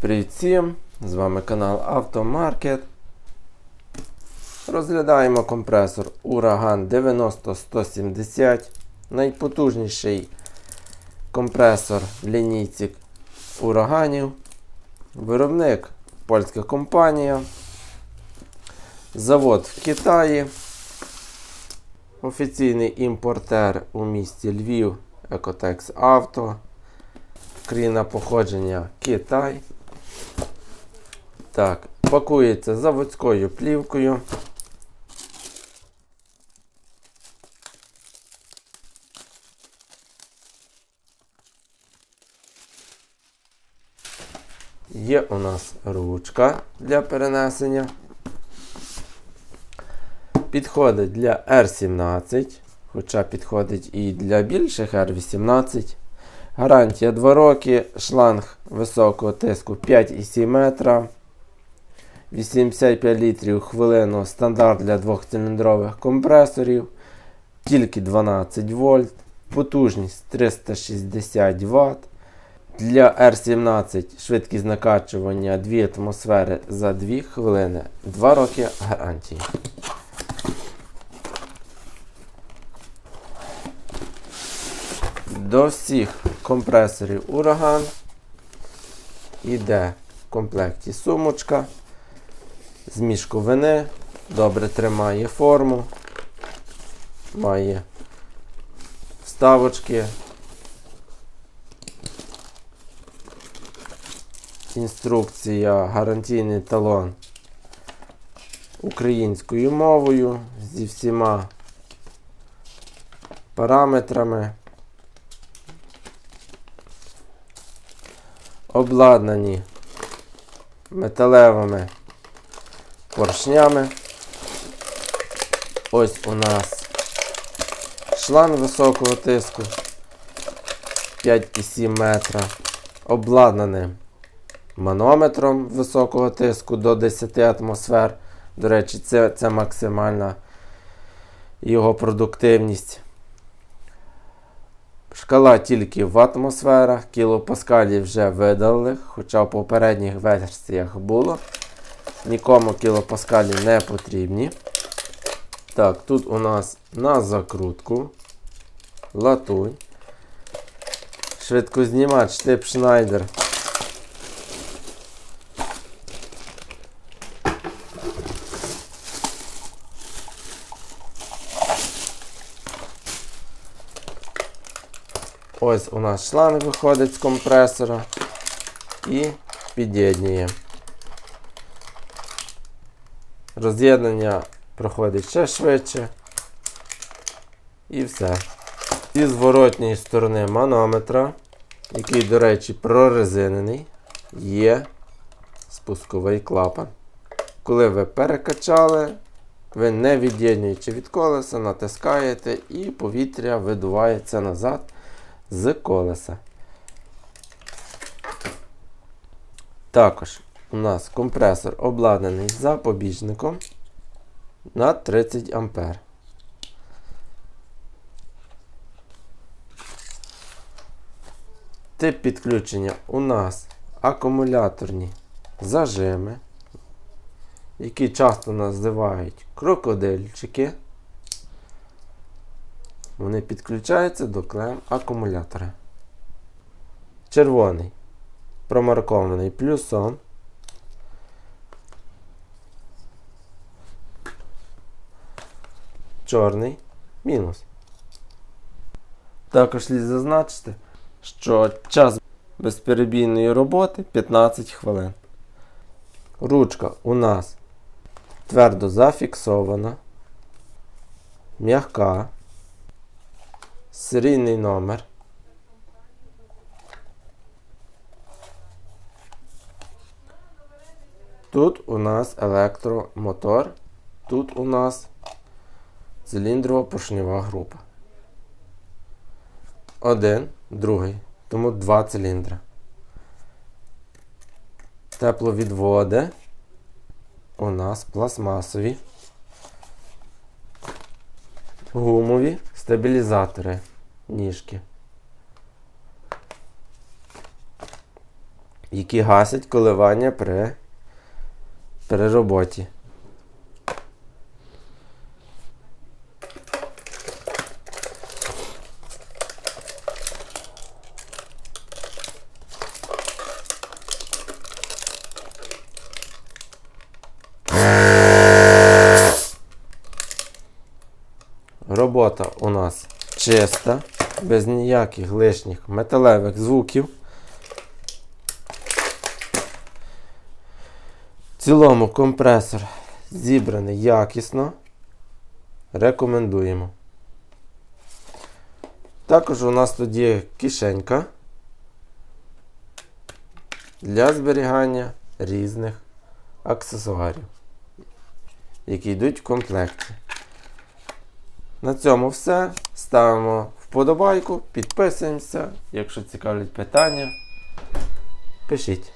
Привіт всім! З вами канал Автомаркет. Розглядаємо компресор Ураган 90170. Найпотужніший компресор в лінійці ураганів. Виробник польська компанія. Завод в Китаї. Офіційний імпортер у місті Львів Екотекс Авто. Країна походження Китай. Так, пакується заводською плівкою. Є у нас ручка для перенесення. Підходить для R17, хоча підходить і для більших R18. Гарантія 2 роки, шланг високого тиску 5,7 метра. 85 літрів хвилину стандарт для двохциліндрових компресорів. Тільки 12 вольт. Потужність 360 Вт. Для R17 швидкість накачування 2 атмосфери за 2 хвилини. 2 роки гарантії. До всіх компресорів ураган іде в комплекті сумочка з мішковини, добре тримає форму, має вставочки, інструкція, гарантійний талон українською мовою зі всіма параметрами. обладнані металевими поршнями. Ось у нас шланг високого тиску 5,7 метра, обладнаним манометром високого тиску до 10 атмосфер. До речі, це, це максимальна його продуктивність. Шкала тільки в атмосферах, кілопаскалі вже видали, хоча в попередніх версіях було. Нікому кілопаскалі не потрібні. Так, тут у нас на закрутку латунь. Швидкознімач тип Schneider. Ось у нас шланг виходить з компресора і під'єднує. Роз'єднання проходить ще швидше. І все. І з воротньої сторони манометра, який, до речі, прорезинений, є спусковий клапан. Коли ви перекачали, ви не від'єднуючи від колеса, натискаєте і повітря видувається назад з колеса. Також у нас компресор обладнаний запобіжником на 30 А. Тип підключення у нас акумуляторні зажими, які часто називають крокодильчики. Вони підключаються до клем акумулятора. Червоний промаркований плюсом. Чорний мінус. Також слід зазначити, що час безперебійної роботи 15 хвилин. Ручка у нас твердо зафіксована, м'яка серійний номер. Тут у нас електромотор, тут у нас циліндрова поршнева група. Один, другий, тому два циліндри. Тепловідводи у нас пластмасові, гумові стабілізатори ніжки. які гасять коливання при, при роботі. Робота у нас чиста, без ніяких лишніх металевих звуків. В цілому компресор зібраний якісно. Рекомендуємо. Також у нас тут є кишенька для зберігання різних аксесуарів, які йдуть в комплекті. На цьому все. Ставимо вподобайку, підписуємося. Якщо цікавлять питання, пишіть.